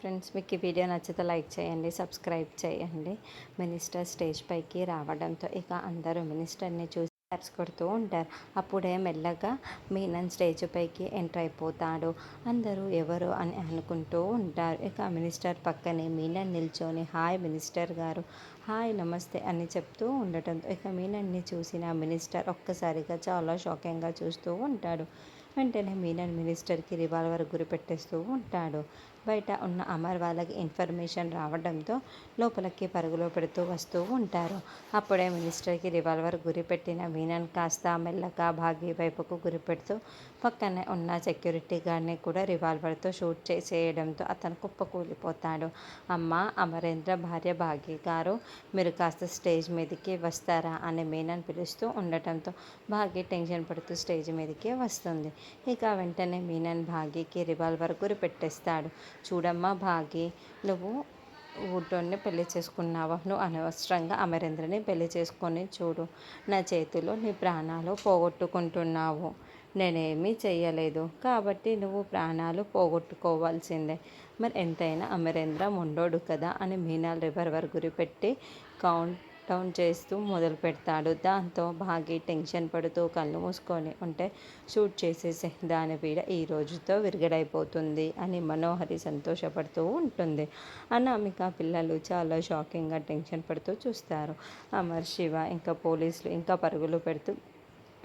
Friends మీకు ఈ video నచ్చితే లైక్ చేయండి సబ్స్క్రైబ్ చేయండి. మినిస్టర్ స్టేజ్ పైకి రావడంతో ఇక అందరూ మినిస్టర్ని చూసి క్లాప్స్ కొడుతూ ఉంటారు. అప్పుడే మెల్లగా మీనన్ స్టేజ్ పైకి ఎంటర్ అయిపోతాడు. అందరూ ఎవరు అని అనుకుంటూ ఉంటారు. ఇక మినిస్టర్ పక్కనే మీనన్ నిల్చొని హాయ్ మినిస్టర్ గారు హాయ్ నమస్తే అని చెప్తూ ఉండటంతో ఇక మీనన్ని చూసిన మినిస్టర్ ఒక్కసారిగా చాలా షాకింగ్గా చూస్తూ ఉంటాడు. వెంటనే మీనన్ మినిస్టర్కి రివాల్వర్ గురిపెట్టేస్తూ ఉంటాడు. బయట ఉన్న అమర్ వాళ్ళకి ఇన్ఫర్మేషన్ రావడంతో లోపలికి పరుగులో పెడుతూ వస్తూ ఉంటారు. అప్పుడే మినిస్టర్కి రివాల్వర్ గురిపెట్టిన మీనన్ కాస్త మెల్లగా భాగి వైపుకు గురిపెడుతూ పక్కనే ఉన్న సెక్యూరిటీ గార్డ్ని కూడా రివాల్వర్తో షూట్ చేసేయడంతో అతను కుప్పకూలిపోతాడు. అమ్మ అమరేంద్ర భార్య భాగి గారు మీరు కాస్త స్టేజ్ మీదకి వస్తారా అని మీనన్ పిలుస్తూ ఉండటంతో భాగి టెన్షన్ పడుతూ స్టేజ్ మీదకి వస్తుంది. ఇక వెంటనే మీనన్ భాగ్యకి రివాల్వర్ గురి పెట్టేస్తాడు. చూడమ్మా భాగ్య నువ్వు ఊటోని పెళ్ళి చేసుకున్నావా? నువ్వు అనవసరంగా అమరేంద్రని పెళ్ళి చేసుకొని చూడు. నా చేతిలో నీ ప్రాణాలు పోగొట్టుకుంటున్నావు. నేనేమీ చేయలేదు కాబట్టి నువ్వు ప్రాణాలు పోగొట్టుకోవాల్సిందే. మరి ఎంతైనా అమరేంద్ర మొండోడు కదా అని మీనాల్ రివర్వర్ గురిపెట్టి కౌంట్ డౌన్ చేస్తూ మొదలు పెడతాడు. దాంతో భాగి టెన్షన్ పడుతూ కళ్ళు మూసుకొని ఉంటే షూట్ చేసేసే దాని పీడ ఈ రోజుతో విరగడైపోతుంది అని మనోహరి సంతోషపడుతూ ఉంటుంది. అనామిక పిల్లలు చాలా షాకింగ్గా టెన్షన్ పడుతూ చూస్తారు. అమర్ శివ ఇంకా పోలీసులు ఇంకా పరుగులు పెడుతూ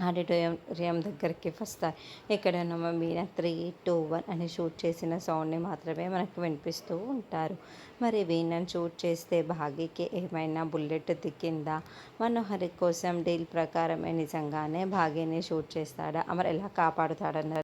ఆడిటోరియం దగ్గరికి వస్తాయి ఎక్కడైనా మీన త్రీ టూ వన్ అని షూట్ చేసిన సౌండ్ని మాత్రమే మనకు వినిపిస్తూ ఉంటారు. మరి వీణని షూట్ చేస్తే భాగ్యకి ఏమైనా బుల్లెట్ దిక్కిందా? మనోహరి కోసం డీల్ ప్రకారమే నిజంగానే భాగ్యని షూట్ చేస్తాడా? అమర్ ఎలా కాపాడుతాడన్నారు?